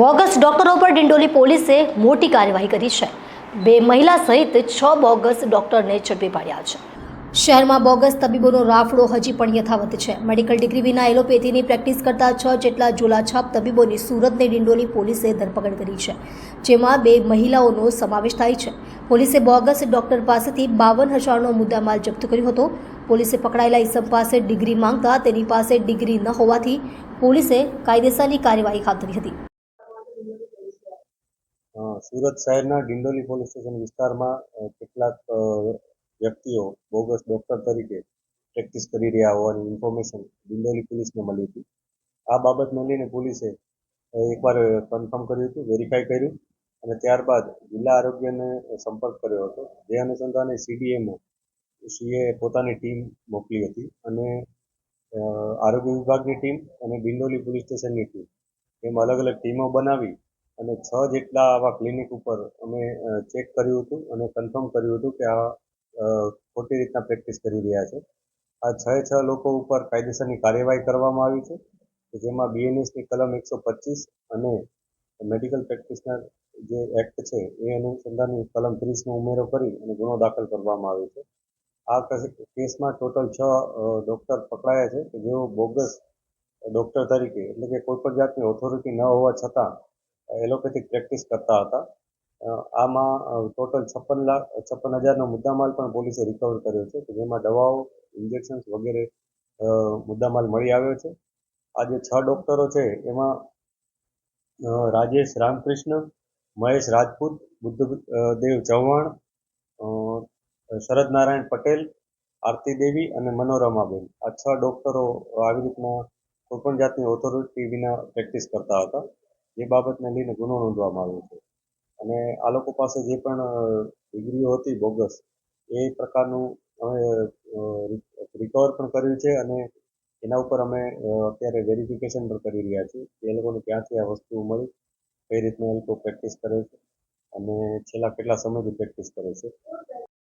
Bogus ડોક્ટરો પર ડિંડોલી પોલીસે મોટી કાર્યવાહી કરી છે. બે મહિલા સહિત છ બોગસ ડોક્ટરને ઝડપી પાડ્યા છે. શહેરમાં બોગસ તબીબોનો રાફડો હજી પણ યથાવત છે. મેડિકલ ડિગ્રી વિના એલોપેથીની પ્રેક્ટિસ કરતા છ જેટલા ઝોલાછાપ તબીબોની સુરતની ડિંડોલી પોલીસે ધરપકડ કરી છે. જેમાં બે મહિલાઓનો સમાવેશ થાય છે. પોલીસે બોગસ ડોક્ટર પાસેથી બાવન હજારનો મુદ્દામાલ જપ્ત કર્યો હતો. પોલીસે પકડાયેલા ઈસમ પાસે ડિગ્રી માંગતા તેની પાસે ડિગ્રી ન હોવાથી પોલીસે કાયદેસરની કાર્યવાહી હાથ ધરી હતી. સુરત શહેરના ડિંડોલી પોલીસ સ્ટેશન વિસ્તારમાં કેટલાક વ્યક્તિઓ બોગસ ડોક્ટર તરીકે પ્રેક્ટિસ કરી રહ્યા હોવાની ઇન્ફોર્મેશન ડિંડોલી પોલીસને મળી હતી. આ બાબતને લઈને પોલીસે એકવાર કન્ફર્મ કર્યું હતું, વેરીફાઈ કર્યું અને ત્યારબાદ જિલ્લા આરોગ્યને સંપર્ક કર્યો હતો. જે અનુસંધાને સીડીએમઓ સીએ પોતાની ટીમ મોકલી હતી અને આરોગ્ય વિભાગની ટીમ અને ડિંડોલી પોલીસ સ્ટેશનની ટીમ એમ અલગ અલગ ટીમો બનાવી અને છ જેટલા આવા ક્લિનિક ઉપર અમે ચેક કર્યું હતું અને કન્ફર્મ કર્યું હતું કે આ ખોટી રીતના પ્રેક્ટિસ કરી રહ્યા છે. આ છ છ લોકો ઉપર કાયદેસરની કાર્યવાહી કરવામાં આવી છે, કે જેમાં બીએનએસની કલમ એકસો પચીસ અને મેડિકલ પ્રેક્ટિશનર જે એક્ટ છે એ અનુસંધાનની કલમ ત્રીસનો ઉમેરો કરી અને ગુનો દાખલ કરવામાં આવ્યો છે. આ કસ- કેસમાં ટોટલ છ ડૉક્ટર પકડાયા છે કે જેઓ બોગસ ડૉક્ટર તરીકે, એટલે કે કોઈ પણ જાતની ઓથોરિટી ન હોવા છતાં એલોપેથિક પ્રેક્ટિસ કરતા હતા. આમાં ટોટલ છપ્પન લાખ, છપ્પન હજારનો મુદ્દામાલ પણ પોલીસે રિકવર કર્યો છે, કે જેમાં દવાઓ ઇન્જેક્શન્સ વગેરે મુદ્દામાલ મળી આવ્યો છે. આ જે છ ડૉક્ટરો છે, એમાં રાજેશ રામકૃષ્ણ, મહેશ રાજપૂત, બુદ્ધ દેવ ચૌહાણ શરદ નારાયણ પટેલ, આરતી દેવી અને મનોરમાબેન. આ છ ડૉક્ટરો આવી રીતના કોઈપણ જાતની ઓથોરિટી વિના પ્રેક્ટિસ કરતા હતા. જે બાબતને લઈને ગુનો નોંધવામાં આવ્યો છે. અને આ લોકો પાસે જે પણ ડિગ્રીઓ હતી બોગસ, એ પ્રકારનું અમે રિકવર પણ કર્યું છે અને એના ઉપર અમે અત્યારે વેરિફિકેશન પણ કરી રહ્યા છીએ કે એ લોકોને ક્યાંથી આ વસ્તુ મળી, કઈ રીતના એ લોકો પ્રેક્ટિસ કરે છે અને છેલ્લા કેટલા સમયથી પ્રેક્ટિસ કરે છે.